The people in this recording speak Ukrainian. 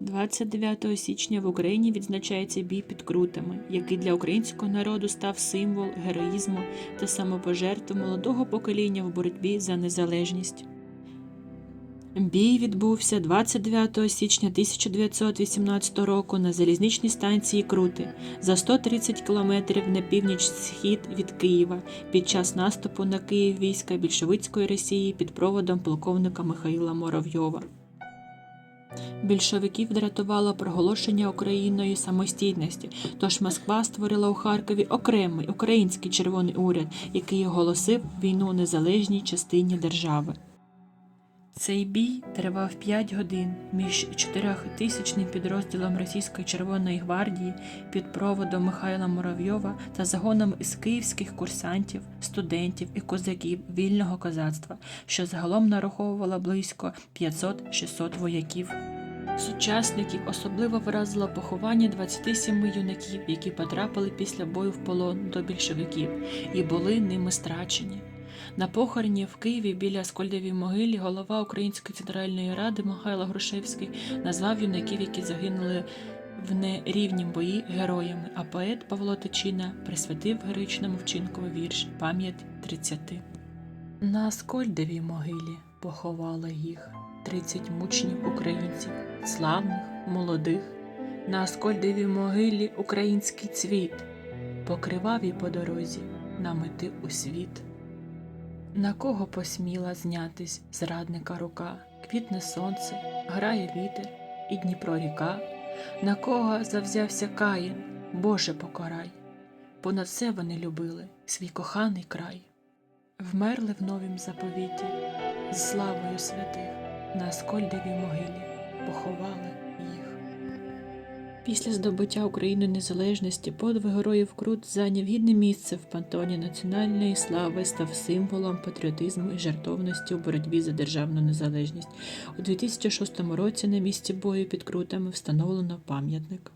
29 січня в Україні відзначається бій під Крутами, який для українського народу став символ героїзму та самопожертви молодого покоління в боротьбі за незалежність. Бій відбувся 29 січня 1918 року на залізничній станції Крути за 130 кілометрів на північ-схід від Києва під час наступу на Київ війська більшовицької Росії під проводом полковника Михаїла Моровйова. Більшовиків дратувало проголошення Україною самостійності, тож Москва створила у Харкові окремий український червоний уряд, який оголосив війну незалежній частині держави. Цей бій тривав 5 годин між чотирьохтисячним підрозділом Російської Червоної гвардії під проводом Михайла Муравйова та загоном із київських курсантів, студентів і козаків вільного козацтва, що загалом нараховувало близько 500-600 вояків. Сучасників особливо вразило поховання 27 юнаків, які потрапили після бою в полон до більшовиків і були ними страчені. На похороні в Києві біля Скольдовій могилі голова Української центральної ради Михайло Грушевський назвав юнаків, які загинули в нерівнім бої героями, а поет Павло Тичина присвятив героїчному вчинкові вірш Пам'ять 30. На Скольдовій могилі поховали їх 30 мучнів українців, славних, молодих. На Аскольдовій могилі український цвіт, покривавій по дорозі намети у світ. На кого посміла знятись зрадника рука, квітне сонце, грає вітер і Дніпро ріка, на кого завзявся Каїн, Боже покарай, понад все вони любили свій коханий край, вмерли в новім заповіті, з славою святих, на Аскольдовій могилі поховали їх. Після здобуття України незалежності подвиг героїв Крут зайняв гідне місце в пантоні національної слави, став символом патріотизму і жертовності у боротьбі за державну незалежність. У 2006 році на місці бою під Крутами встановлено пам'ятник.